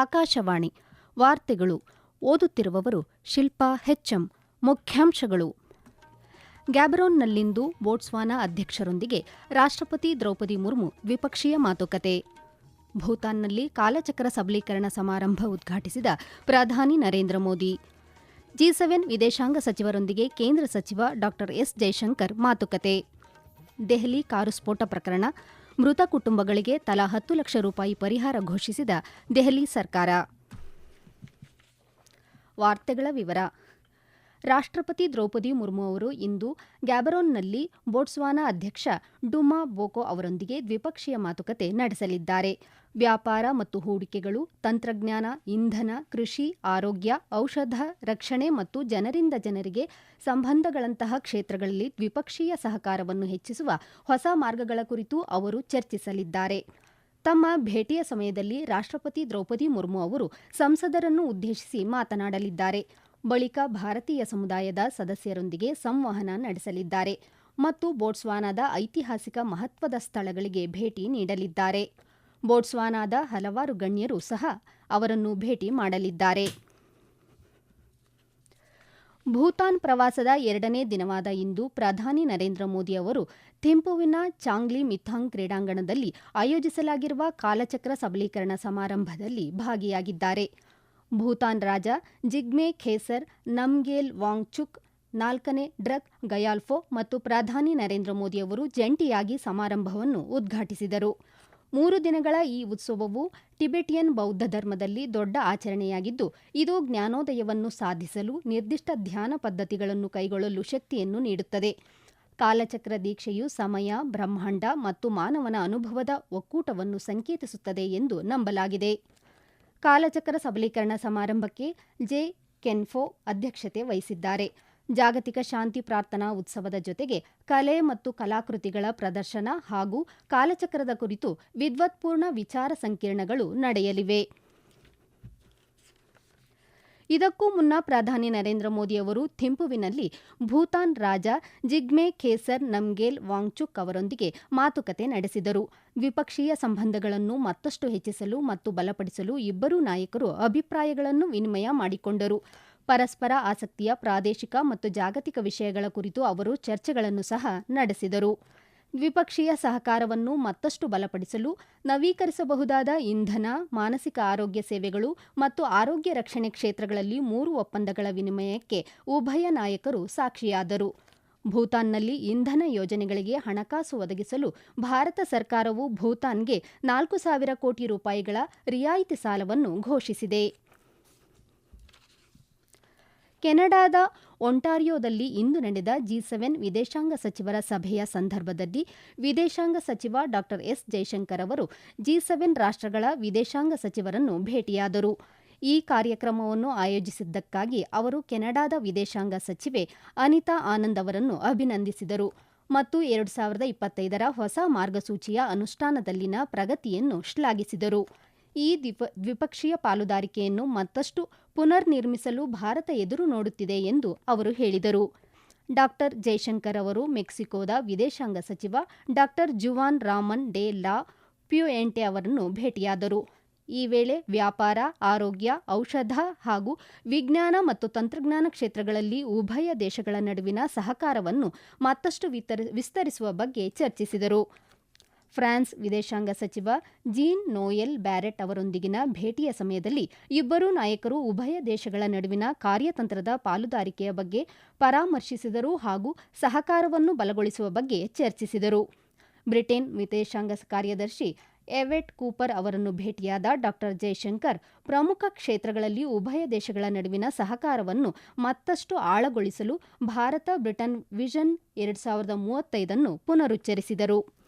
ಆಕಾಶವಾಣಿ. ವಾರ್ತೆಗಳು. ಓದುತ್ತಿರುವವರು ಶಿಲ್ಪಾ ಹೆಚ್ಎಂ. ಮುಖ್ಯಾಂಶಗಳು. ಗ್ಯಾಬರೋನ್ನಲ್ಲಿಂದು ಬೋಟ್ಸ್ವಾನಾ ಅಧ್ಯಕ್ಷರೊಂದಿಗೆ ರಾಷ್ಟ್ರಪತಿ ದ್ರೌಪದಿ ಮುರ್ಮು ದ್ವಿಪಕ್ಷೀಯ ಮಾತುಕತೆ. ಭೂತಾನ್ನಲ್ಲಿ ಕಾಲಚಕ್ರ ಸಬಲೀಕರಣ ಸಮಾರಂಭ ಉದ್ಘಾಟಿಸಿದ ಪ್ರಧಾನಿ ನರೇಂದ್ರ ಮೋದಿ. ಜಿ ಸೆವೆನ್ ವಿದೇಶಾಂಗ ಸಚಿವರೊಂದಿಗೆ ಕೇಂದ್ರ ಸಚಿವ ಡಾ ಎಸ್ ಜೈಶಂಕರ್ ಮಾತುಕತೆ. ದೆಹಲಿ ಕಾರು ಸ್ಫೋಟ ಪ್ರಕರಣ. ಮೃತ ಕುಟುಂಬಗಳಿಗೆ ತಲಾ ಹತ್ತು ಲಕ್ಷ ರೂಪಾಯಿ ಪರಿಹಾರ ಘೋಷಿಸಿದ ದೆಹಲಿ ಸರ್ಕಾರ. ವಾರ್ತೆಗಳ ವಿವರ. ರಾಷ್ಟ್ರಪತಿ ದ್ರೌಪದಿ ಮುರ್ಮು ಅವರು ಇಂದು ಗ್ಯಾಬರೋನ್ನಲ್ಲಿ ಬೋಟ್ಸ್ವಾನಾ ಅಧ್ಯಕ್ಷ ಡುಮಾ ಬೋಕೋ ಅವರೊಂದಿಗೆ ದ್ವಿಪಕ್ಷೀಯ ಮಾತುಕತೆ ನಡೆಸಲಿದ್ದಾರೆ. ವ್ಯಾಪಾರ ಮತ್ತು ಹೂಡಿಕೆಗಳು, ತಂತ್ರಜ್ಞಾನ, ಇಂಧನ, ಕೃಷಿ, ಆರೋಗ್ಯ, ಔಷಧ, ರಕ್ಷಣೆ ಮತ್ತು ಜನರಿಂದ ಜನರಿಗೆ ಸಂಬಂಧಗಳಂತಹ ಕ್ಷೇತ್ರಗಳಲ್ಲಿ ದ್ವಿಪಕ್ಷೀಯ ಸಹಕಾರವನ್ನು ಹೆಚ್ಚಿಸುವ ಹೊಸ ಮಾರ್ಗಗಳ ಕುರಿತು ಅವರು ಚರ್ಚಿಸಲಿದ್ದಾರೆ. ತಮ್ಮ ಭೇಟಿಯ ಸಮಯದಲ್ಲಿ ರಾಷ್ಟ್ರಪತಿ ದ್ರೌಪದಿ ಮುರ್ಮು ಅವರು ಸಂಸದರನ್ನು ಉದ್ದೇಶಿಸಿ ಮಾತನಾಡಲಿದ್ದಾರೆ. ಬಳಿಕ ಭಾರತೀಯ ಸಮುದಾಯದ ಸದಸ್ಯರೊಂದಿಗೆ ಸಂವಹನ ನಡೆಸಲಿದ್ದಾರೆ ಮತ್ತು ಬೋಟ್ಸ್ವಾನಾದ ಐತಿಹಾಸಿಕ ಮಹತ್ವದ ಸ್ಥಳಗಳಿಗೆ ಭೇಟಿ ನೀಡಲಿದ್ದಾರೆ. ಬೋಟ್ಸ್ವಾನಾದ ಹಲವಾರು ಗಣ್ಯರು ಸಹ ಅವರನ್ನು ಭೇಟಿ ಮಾಡಲಿದ್ದಾರೆ. ಭೂತಾನ್ ಪ್ರವಾಸದ ಎರಡನೇ ದಿನವಾದ ಇಂದು ಪ್ರಧಾನಿ ನರೇಂದ್ರ ಮೋದಿ ಅವರು ಥಿಂಪುವಿನ ಚಾಂಗ್ಲಿ ಮಿಥಾಂಗ್ ಕ್ರೀಡಾಂಗಣದಲ್ಲಿ ಆಯೋಜಿಸಲಾಗಿರುವ ಕಾಲಚಕ್ರ ಸಬಲೀಕರಣ ಸಮಾರಂಭದಲ್ಲಿ ಭಾಗಿಯಾಗಿದ್ದಾರೆ. ಭೂತಾನ್ ರಾಜ ಜಿಗ್ಮೆ ಖೇಸರ್, ನಮ್ಗೇಲ್ ವಾಂಗ್ಚುಕ್, ನಾಲ್ಕನೇ ಡ್ರಗ್ ಗಯಾಲ್ಫೋ ಮತ್ತು ಪ್ರಧಾನಿ ನರೇಂದ್ರ ಮೋದಿ ಅವರು ಜಂಟಿಯಾಗಿ ಸಮಾರಂಭವನ್ನು ಉದ್ಘಾಟಿಸಿದರು. ಮೂರು ದಿನಗಳ ಈ ಉತ್ಸವವು ಟಿಬೆಟಿಯನ್ ಬೌದ್ಧ ಧರ್ಮದಲ್ಲಿ ದೊಡ್ಡ ಆಚರಣೆಯಾಗಿದ್ದು, ಇದು ಜ್ಞಾನೋದಯವನ್ನು ಸಾಧಿಸಲು ನಿರ್ದಿಷ್ಟ ಧ್ಯಾನ ಪದ್ಧತಿಗಳನ್ನು ಕೈಗೊಳ್ಳಲು ಶಕ್ತಿಯನ್ನು ನೀಡುತ್ತದೆ. ಕಾಲಚಕ್ರ ದೀಕ್ಷೆಯು ಸಮಯ, ಬ್ರಹ್ಮಾಂಡ ಮತ್ತು ಮಾನವನ ಅನುಭವದ ಒಕ್ಕೂಟವನ್ನು ಸಂಕೇತಿಸುತ್ತದೆ ಎಂದು ನಂಬಲಾಗಿದೆ. ಕಾಲಚಕ್ರ ಸಬಲೀಕರಣ ಸಮಾರಂಭಕ್ಕೆ ಜೆ ಕೆನ್ಫೋ ಅಧ್ಯಕ್ಷತೆ ವಹಿಸಿದ್ದಾರೆ. ಜಾಗತಿಕ ಶಾಂತಿ ಪ್ರಾರ್ಥನಾ ಉತ್ಸವದ ಜೊತೆಗೆ ಕಲೆ ಮತ್ತು ಕಲಾಕೃತಿಗಳ ಪ್ರದರ್ಶನ ಹಾಗೂ ಕಾಲಚಕ್ರದ ಕುರಿತು ವಿದ್ವತ್ಪೂರ್ಣ ವಿಚಾರ ಸಂಕಿರಣಗಳು ನಡೆಯಲಿವೆ. ಇದಕ್ಕೂ ಮುನ್ನ ಪ್ರಧಾನಿ ನರೇಂದ್ರ ಮೋದಿ ಅವರು ಥಿಂಪುವಿನಲ್ಲಿ ಭೂತಾನ್ ರಾಜ ಜಿಗ್ಮೆ ಖೇಸರ್ ನಮ್ಗೇಲ್ ವಾಂಗ್ಚುಕ್ ಅವರೊಂದಿಗೆ ಮಾತುಕತೆ ನಡೆಸಿದರು. ದ್ವಿಪಕ್ಷೀಯ ಸಂಬಂಧಗಳನ್ನು ಮತ್ತಷ್ಟು ಹೆಚ್ಚಿಸಲು ಮತ್ತು ಬಲಪಡಿಸಲು ಇಬ್ಬರೂ ನಾಯಕರು ಅಭಿಪ್ರಾಯಗಳನ್ನು ವಿನಿಮಯ ಮಾಡಿಕೊಂಡರು. ಪರಸ್ಪರ ಆಸಕ್ತಿಯ ಪ್ರಾದೇಶಿಕ ಮತ್ತು ಜಾಗತಿಕ ವಿಷಯಗಳ ಕುರಿತು ಅವರು ಚರ್ಚೆಗಳನ್ನು ಸಹ ನಡೆಸಿದರು. ದ್ವಿಪಕ್ಷೀಯ ಸಹಕಾರವನ್ನು ಮತ್ತಷ್ಟು ಬಲಪಡಿಸಲು ನವೀಕರಿಸಬಹುದಾದ ಇಂಧನ, ಮಾನಸಿಕ ಆರೋಗ್ಯ ಸೇವೆಗಳು ಮತ್ತು ಆರೋಗ್ಯ ರಕ್ಷಣೆ ಕ್ಷೇತ್ರಗಳಲ್ಲಿ ಮೂರು ಒಪ್ಪಂದಗಳ ವಿನಿಮಯಕ್ಕೆ ಉಭಯ ನಾಯಕರು ಸಾಕ್ಷಿಯಾದರು. ಭೂತಾನ್ನಲ್ಲಿ ಇಂಧನ ಯೋಜನೆಗಳಿಗೆ ಹಣಕಾಸು ಒದಗಿಸಲು ಭಾರತ ಸರ್ಕಾರವು ಭೂತಾನ್ಗೆ ನಾಲ್ಕು ಸಾವಿರ ಕೋಟಿ ರೂಪಾಯಿಗಳ ರಿಯಾಯಿತಿ ಸಾಲವನ್ನು ಘೋಷಿಸಿದೆ. ಕೆನಡಾದ ಒಂಟಾರಿಯೋದಲ್ಲಿ ಇಂದು ನಡೆದ ಜಿ ಸೆವೆನ್ ವಿದೇಶಾಂಗ ಸಚಿವರ ಸಭೆಯ ಸಂದರ್ಭದಲ್ಲಿ ವಿದೇಶಾಂಗ ಸಚಿವ ಡಾ ಎಸ್ ಜೈಶಂಕರ್ ಅವರು ಜಿ ಸೆವೆನ್ ರಾಷ್ಟ್ರಗಳ ವಿದೇಶಾಂಗ ಸಚಿವರನ್ನು ಭೇಟಿಯಾದರು. ಈ ಕಾರ್ಯಕ್ರಮವನ್ನು ಆಯೋಜಿಸಿದ್ದಕ್ಕಾಗಿ ಅವರು ಕೆನಡಾದ ವಿದೇಶಾಂಗ ಸಚಿವೆ ಅನಿತಾ ಆನಂದ್ ಅವರನ್ನು ಅಭಿನಂದಿಸಿದರು ಮತ್ತು ಎರಡು ಸಾವಿರದ ಇಪ್ಪತ್ತೈದರ ಹೊಸ ಮಾರ್ಗಸೂಚಿಯ ಅನುಷ್ಠಾನದಲ್ಲಿನ ಪ್ರಗತಿಯನ್ನು ಶ್ಲಾಘಿಸಿದರು. ಈ ದ್ವಿಪಕ್ಷೀಯ ಪಾಲುದಾರಿಕೆಯನ್ನು ಮತ್ತಷ್ಟು ಪುನರ್ ನಿರ್ಮಿಸಲು ಭಾರತ ಎದುರು ನೋಡುತ್ತಿದೆ ಎಂದು ಅವರು ಹೇಳಿದರು. ಡಾಕ್ಟರ್ ಜೈಶಂಕರ್ ಅವರು ಮೆಕ್ಸಿಕೋದ ವಿದೇಶಾಂಗ ಸಚಿವ doctor Juan Ramon de la Puente ಅವರನ್ನು ಭೇಟಿಯಾದರು. ಈ ವೇಳೆ ವ್ಯಾಪಾರ, ಆರೋಗ್ಯ, ಔಷಧ ಹಾಗೂ ವಿಜ್ಞಾನ ಮತ್ತು ತಂತ್ರಜ್ಞಾನ ಕ್ಷೇತ್ರಗಳಲ್ಲಿ ಉಭಯ ದೇಶಗಳ ನಡುವಿನ ಸಹಕಾರವನ್ನು ಮತ್ತಷ್ಟು ವಿಸ್ತರಿಸುವ ಬಗ್ಗೆ ಚರ್ಚಿಸಿದರು. ಫ್ರಾನ್ಸ್ ವಿದೇಶಾಂಗ ಸಚಿವ ಜೀನ್ ನೋಯೆಲ್ ಬ್ಯಾರೆಟ್ ಅವರೊಂದಿಗಿನ ಭೇಟಿಯ ಸಮಯದಲ್ಲಿ ಇಬ್ಬರೂ ನಾಯಕರು ಉಭಯ ದೇಶಗಳ ನಡುವಿನ ಕಾರ್ಯತಂತ್ರದ ಪಾಲುದಾರಿಕೆಯ ಬಗ್ಗೆ ಪರಾಮರ್ಶಿಸಿದರು ಹಾಗೂ ಸಹಕಾರವನ್ನು ಬಲಗೊಳಿಸುವ ಬಗ್ಗೆ ಚರ್ಚಿಸಿದರು. ಬ್ರಿಟನ್ ವಿದೇಶಾಂಗ ಕಾರ್ಯದರ್ಶಿ ಎವೆಟ್ ಕೂಪರ್ ಅವರನ್ನು ಭೇಟಿಯಾದ ಡಾ. ಜೈಶಂಕರ್ ಪ್ರಮುಖ ಕ್ಷೇತ್ರಗಳಲ್ಲಿ ಉಭಯ ದೇಶಗಳ ನಡುವಿನ ಸಹಕಾರವನ್ನು ಮತ್ತಷ್ಟು ಆಳಗೊಳಿಸಲು ಭಾರತ ಬ್ರಿಟನ್ ವಿಷನ್ ಎರಡು ಸಾವಿರದ ಮೂವತ್ತೈದನ್ನು ಪುನರುಚ್ಚರಿಸಿದರು.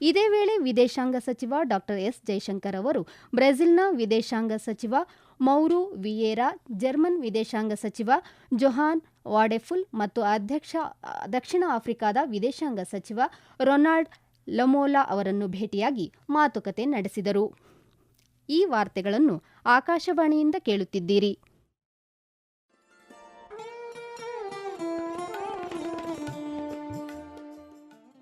ಇದೇ ವೇಳೆ ವಿದೇಶಾಂಗ ಸಚಿವ ಡಾಕ್ಟರ್ ಎಸ್ ಜೈಶಂಕರ್ ಅವರು ಬ್ರೆಜಿಲ್ನ ವಿದೇಶಾಂಗ ಸಚಿವ ಮೌರು ವಿಯೇರಾ, ಜರ್ಮನ್ ವಿದೇಶಾಂಗ ಸಚಿವ ಜೊಹಾನ್ ವಾಡೆಫುಲ್ ಮತ್ತು ಅಧ್ಯಕ್ಷ, ದಕ್ಷಿಣ ಆಫ್ರಿಕಾದ ವಿದೇಶಾಂಗ ಸಚಿವ ರೊನಾಲ್ಡ್ ಲಮೋಲಾ ಅವರನ್ನು ಭೇಟಿಯಾಗಿ ಮಾತುಕತೆ ನಡೆಸಿದರು. ಈ ವಾರ್ತೆಗಳನ್ನು ಆಕಾಶವಾಣಿಯಿಂದ ಕೇಳುತ್ತಿದ್ದೀರಿ.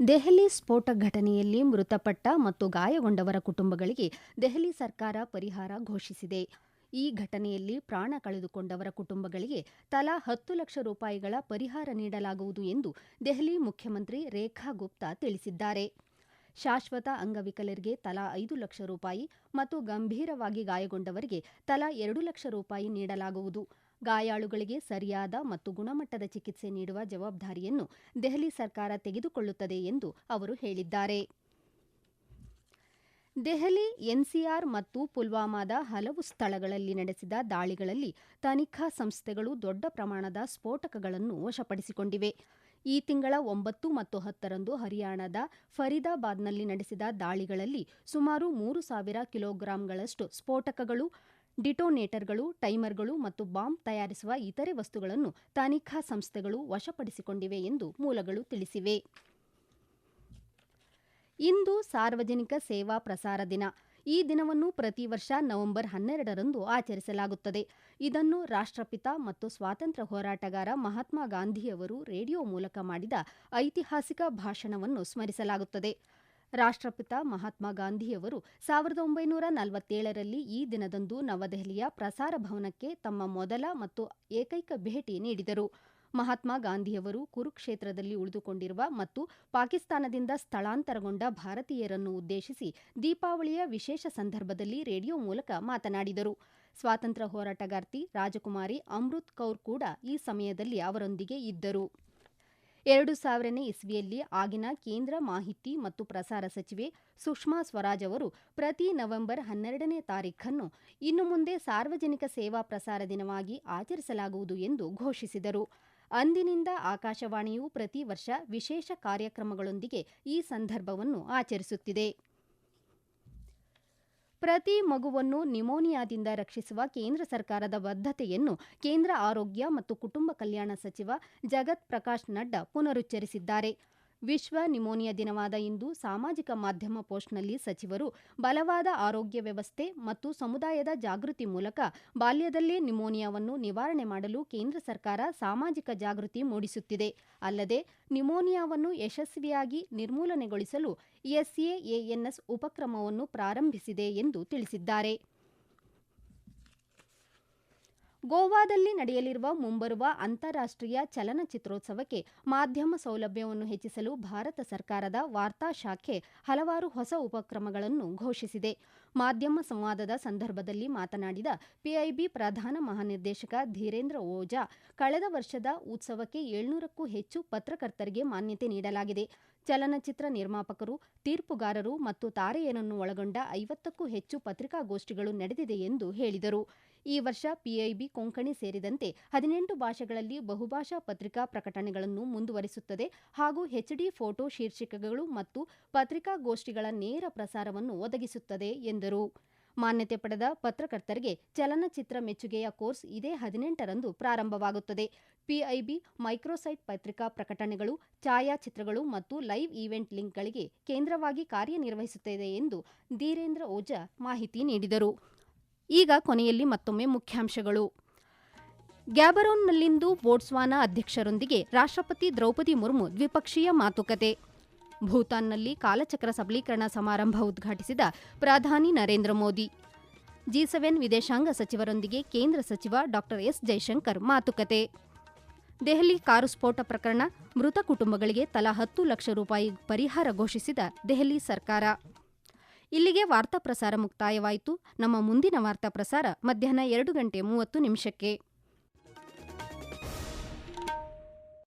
ದೆಹಲಿ ಸ್ಫೋಟ ಘಟನೆಯಲ್ಲಿ ಮೃತಪಟ್ಟ ಮತ್ತು ಗಾಯಗೊಂಡವರ ಕುಟುಂಬಗಳಿಗೆ ದೆಹಲಿ ಸರ್ಕಾರ ಪರಿಹಾರ ಘೋಷಿಸಿದೆ. ಈ ಘಟನೆಯಲ್ಲಿ ಪ್ರಾಣ ಕಳೆದುಕೊಂಡವರ ಕುಟುಂಬಗಳಿಗೆ ತಲಾ ಹತ್ತು ಲಕ್ಷ ರೂಪಾಯಿಗಳ ಪರಿಹಾರ ನೀಡಲಾಗುವುದು ಎಂದು ದೆಹಲಿ ಮುಖ್ಯಮಂತ್ರಿ ರೇಖಾ ಗುಪ್ತಾ ತಿಳಿಸಿದ್ದಾರೆ. ಶಾಶ್ವತ ಅಂಗವಿಕಲರಿಗೆ ತಲಾ ಐದು ಲಕ್ಷ ರೂಪಾಯಿ ಮತ್ತು ಗಂಭೀರವಾಗಿ ಗಾಯಗೊಂಡವರಿಗೆ ತಲಾ ಎರಡು ಲಕ್ಷ ರೂಪಾಯಿ ನೀಡಲಾಗುವುದು. ಗಾಯಾಳುಗಳಿಗೆ ಸರಿಯಾದ ಮತ್ತು ಗುಣಮಟ್ಟದ ಚಿಕಿತ್ಸೆ ನೀಡುವ ಜವಾಬ್ದಾರಿಯನ್ನು ದೆಹಲಿ ಸರ್ಕಾರ ತೆಗೆದುಕೊಳ್ಳುತ್ತದೆ ಎಂದು ಅವರು ಹೇಳಿದ್ದಾರೆ. ದೆಹಲಿ, ಎನ್ಸಿಆರ್ ಮತ್ತು ಪುಲ್ವಾಮಾದ ಹಲವು ಸ್ಥಳಗಳಲ್ಲಿ ನಡೆಸಿದ ದಾಳಿಗಳಲ್ಲಿ ತನಿಖಾ ಸಂಸ್ಥೆಗಳು ದೊಡ್ಡ ಪ್ರಮಾಣದ ಸ್ಫೋಟಕಗಳನ್ನು ವಶಪಡಿಸಿಕೊಂಡಿವೆ. ಈ ತಿಂಗಳ ಒಂಬತ್ತು ಮತ್ತು ಹತ್ತರಂದು ಹರಿಯಾಣದ ಫರೀದಾಬಾದ್ನಲ್ಲಿ ನಡೆಸಿದ ದಾಳಿಗಳಲ್ಲಿ ಸುಮಾರು ಮೂರು ಸಾವಿರ ಕಿಲೋಗ್ರಾಂಗಳಷ್ಟು ಸ್ಫೋಟಕಗಳು ಡಿಟೋನೇಟರ್ಗಳು, ಟೈಮರ್ಗಳು ಮತ್ತು ಬಾಂಬ್ ತಯಾರಿಸುವ ಇತರೆ ವಸ್ತುಗಳನ್ನು ತನಿಖಾ ಸಂಸ್ಥೆಗಳು ವಶಪಡಿಸಿಕೊಂಡಿವೆ ಎಂದು ಮೂಲಗಳು ತಿಳಿಸಿವೆ. ಇಂದು ಸಾರ್ವಜನಿಕ ಸೇವಾ ಪ್ರಸಾರ ದಿನ. ಈ ದಿನವನ್ನು ಪ್ರತಿ ವರ್ಷ ನವೆಂಬರ್ ಹನ್ನೆರಡರಂದು ಆಚರಿಸಲಾಗುತ್ತದೆ. ಇದನ್ನು ರಾಷ್ಟ್ರಪಿತ ಮತ್ತು ಸ್ವಾತಂತ್ರ್ಯ ಹೋರಾಟಗಾರ ಮಹಾತ್ಮ ಗಾಂಧಿಯವರು ರೇಡಿಯೋ ಮೂಲಕ ಮಾಡಿದ ಐತಿಹಾಸಿಕ ಭಾಷಣವನ್ನು ಸ್ಮರಿಸಲಾಗುತ್ತದೆ. ರಾಷ್ಟ್ರಪಿತ ಮಹಾತ್ಮ ಗಾಂಧಿಯವರು ಸಾವಿರದ ಒಂಬೈನೂರ ನಲವತ್ತೇಳರಲ್ಲಿ ಈ ದಿನದಂದು ನವದೆಹಲಿಯ ಪ್ರಸಾರ ಭವನಕ್ಕೆ ತಮ್ಮ ಮೊದಲ ಮತ್ತು ಏಕೈಕ ಭೇಟಿ ನೀಡಿದರು. ಮಹಾತ್ಮ ಗಾಂಧಿಯವರು ಕುರುಕ್ಷೇತ್ರದಲ್ಲಿ ಉಳಿದುಕೊಂಡಿರುವ ಮತ್ತು ಪಾಕಿಸ್ತಾನದಿಂದ ಸ್ಥಳಾಂತರಗೊಂಡ ಭಾರತೀಯರನ್ನು ಉದ್ದೇಶಿಸಿ ದೀಪಾವಳಿಯ ವಿಶೇಷ ಸಂದರ್ಭದಲ್ಲಿ ರೇಡಿಯೋ ಮೂಲಕ ಮಾತನಾಡಿದರು. ಸ್ವಾತಂತ್ರ್ಯ ಹೋರಾಟಗಾರ್ತಿ ರಾಜಕುಮಾರಿ ಅಮೃತ್ ಕೌರ್ ಕೂಡ ಈ ಸಮಯದಲ್ಲಿ ಅವರೊಂದಿಗೆ ಇದ್ದರು. ಎರಡು ಸಾವಿರನೇ ಇಸ್ವಿಯಲ್ಲಿ ಆಗಿನ ಕೇಂದ್ರ ಮಾಹಿತಿ ಮತ್ತು ಪ್ರಸಾರ ಸಚಿವೆ ಸುಷ್ಮಾ ಸ್ವರಾಜ್ ಅವರು ಪ್ರತಿ ನವೆಂಬರ್ ಹನ್ನೆರಡನೇ ತಾರೀಖನ್ನು ಇನ್ನು ಮುಂದೆ ಸಾರ್ವಜನಿಕ ಸೇವಾ ಪ್ರಸಾರ ದಿನವಾಗಿ ಆಚರಿಸಲಾಗುವುದು ಎಂದು ಘೋಷಿಸಿದರು. ಅಂದಿನಿಂದ ಆಕಾಶವಾಣಿಯು ಪ್ರತಿ ವರ್ಷ ವಿಶೇಷ ಕಾರ್ಯಕ್ರಮಗಳೊಂದಿಗೆ ಈ ಸಂದರ್ಭವನ್ನು ಆಚರಿಸುತ್ತಿದೆ. ಪ್ರತಿ ಮಗುವನ್ನು ನಿಮೋನಿಯಾದಿಂದ ರಕ್ಷಿಸುವ ಕೇಂದ್ರ ಸರ್ಕಾರದ ಬದ್ಧತೆಯನ್ನು ಕೇಂದ್ರ ಆರೋಗ್ಯ ಮತ್ತು ಕುಟುಂಬ ಕಲ್ಯಾಣ ಸಚಿವ ಜಗತ್ ಪ್ರಕಾಶ್ ನಡ್ಡಾ ಪುನರುಚ್ಚರಿಸಿದ್ದಾರೆ. ವಿಶ್ವ ನಿಮೋನಿಯಾ ದಿನವಾದ ಇಂದು ಸಾಮಾಜಿಕ ಮಾಧ್ಯಮ ಪೋಸ್ಟ್ನಲ್ಲಿ ಸಚಿವರು, ಬಲವಾದ ಆರೋಗ್ಯ ವ್ಯವಸ್ಥೆ ಮತ್ತು ಸಮುದಾಯದ ಜಾಗೃತಿ ಮೂಲಕ ಬಾಲ್ಯದಲ್ಲೇ ನಿಮೋನಿಯಾವನ್ನು ನಿವಾರಣೆ ಮಾಡಲು ಕೇಂದ್ರ ಸರ್ಕಾರ ಸಾಮಾಜಿಕ ಜಾಗೃತಿ ಮೂಡಿಸುತ್ತಿದೆ. ಅಲ್ಲದೆ, ನಿಮೋನಿಯಾವನ್ನು ಯಶಸ್ವಿಯಾಗಿ ನಿರ್ಮೂಲನೆಗೊಳಿಸಲು ಎಸ್ಎಎಎನ್ಎಸ್ ಉಪಕ್ರಮವನ್ನು ಪ್ರಾರಂಭಿಸಿದೆ ಎಂದು ತಿಳಿಸಿದ್ದಾರೆ. ಗೋವಾದಲ್ಲಿ ನಡೆಯಲಿರುವ ಮುಂಬರುವ ಅಂತಾರಾಷ್ಟ್ರೀಯ ಚಲನಚಿತ್ರೋತ್ಸವಕ್ಕೆ ಮಾಧ್ಯಮ ಸೌಲಭ್ಯವನ್ನು ಹೆಚ್ಚಿಸಲು ಭಾರತ ಸರ್ಕಾರದ ವಾರ್ತಾ ಶಾಖೆ ಹಲವಾರು ಹೊಸ ಉಪಕ್ರಮಗಳನ್ನು ಘೋಷಿಸಿದೆ. ಮಾಧ್ಯಮ ಸಂವಾದದ ಸಂದರ್ಭದಲ್ಲಿ ಮಾತನಾಡಿದ ಪಿಐಬಿ ಪ್ರಧಾನ ಮಹಾನಿರ್ದೇಶಕ ಧೀರೇಂದ್ರ ಓಜಾ, ಕಳೆದ ವರ್ಷದ ಉತ್ಸವಕ್ಕೆ ಏಳ್ನೂರಕ್ಕೂ ಹೆಚ್ಚು ಪತ್ರಕರ್ತರಿಗೆ ಮಾನ್ಯತೆ ನೀಡಲಾಗಿದೆ. ಚಲನಚಿತ್ರ ನಿರ್ಮಾಪಕರು, ತೀರ್ಪುಗಾರರು ಮತ್ತು ತಾರೆಯರನ್ನು ಒಳಗೊಂಡ ಐವತ್ತಕ್ಕೂ ಹೆಚ್ಚು ಪತ್ರಿಕಾಗೋಷ್ಠಿಗಳು ನಡೆದಿದೆ ಎಂದು ಹೇಳಿದರು. ಈ ವರ್ಷ ಪಿಐಬಿ ಕೊಂಕಣಿ ಸೇರಿದಂತೆ ಹದಿನೆಂಟು ಭಾಷೆಗಳಲ್ಲಿ ಬಹುಭಾಷಾ ಪತ್ರಿಕಾ ಪ್ರಕಟಣೆಗಳನ್ನು ಮುಂದುವರಿಸುತ್ತದೆ ಹಾಗೂ ಎಚ್ಡಿ ಫೋಟೋ ಶೀರ್ಷಿಕೆಗಳು ಮತ್ತು ಪತ್ರಿಕಾಗೋಷ್ಠಿಗಳ ನೇರ ಪ್ರಸಾರವನ್ನು ಒದಗಿಸುತ್ತದೆ ಎಂದರು. ಮಾನ್ಯತೆ ಪಡೆದ ಪತ್ರಕರ್ತರಿಗೆ ಚಲನಚಿತ್ರ ಮೆಚ್ಚುಗೆಯ ಕೋರ್ಸ್ ಇದೇ ಹದಿನೆಂಟರಂದು ಪ್ರಾರಂಭವಾಗುತ್ತದೆ. ಪಿಐಬಿ ಮೈಕ್ರೋಸೈಟ್ ಪತ್ರಿಕಾ ಪ್ರಕಟಣೆಗಳು, ಛಾಯಾಚಿತ್ರಗಳು ಮತ್ತು ಲೈವ್ ಈವೆಂಟ್ ಲಿಂಕ್ಗಳಿಗೆ ಕೇಂದ್ರವಾಗಿ ಕಾರ್ಯನಿರ್ವಹಿಸುತ್ತದೆ ಎಂದು ಧೀರೇಂದ್ರ ಓಜಾ ಮಾಹಿತಿ ನೀಡಿದರು. ಈಗ ಕೊನೆಯಲ್ಲಿ ಮತ್ತೊಮ್ಮೆ ಮುಖ್ಯಾಂಶಗಳು. ಗ್ಯಾಬರೋನ್ನಲ್ಲಿಂದು ಬೋಟ್ಸ್ವಾನಾ ಅಧ್ಯಕ್ಷರೊಂದಿಗೆ ರಾಷ್ಟ್ರಪತಿ ದ್ರೌಪದಿ ಮುರ್ಮು ದ್ವಿಪಕ್ಷೀಯ ಮಾತುಕತೆ. ಭೂತಾನ್ನಲ್ಲಿ ಕಾಲಚಕ್ರ ಸಬಲೀಕರಣ ಸಮಾರಂಭ ಉದ್ಘಾಟಿಸಿದ ಪ್ರಧಾನಿ ನರೇಂದ್ರ ಮೋದಿ. ಜಿ ಸೆವೆನ್ ವಿದೇಶಾಂಗ ಸಚಿವರೊಂದಿಗೆ ಕೇಂದ್ರ ಸಚಿವ ಡಾ ಎಸ್ ಜೈಶಂಕರ್ ಮಾತುಕತೆ. ದೆಹಲಿ ಕಾರು ಸ್ಫೋಟ ಪ್ರಕರಣ ಮೃತ ಕುಟುಂಬಗಳಿಗೆ ತಲಾ ಹತ್ತು ಲಕ್ಷ ರೂಪಾಯಿ ಪರಿಹಾರ ಘೋಷಿಸಿದ ದೆಹಲಿ ಸರ್ಕಾರ. ಇಲ್ಲಿಗೆ ವಾರ್ತಾ ಪ್ರಸಾರ ಮುಕ್ತಾಯವಾಯಿತು. ನಮ್ಮ ಮುಂದಿನ ವಾರ್ತಾ ಪ್ರಸಾರ ಮಧ್ಯಾಹ್ನ ಎರಡು ಗಂಟೆ ಮೂವತ್ತು ನಿಮಿಷಕ್ಕೆ.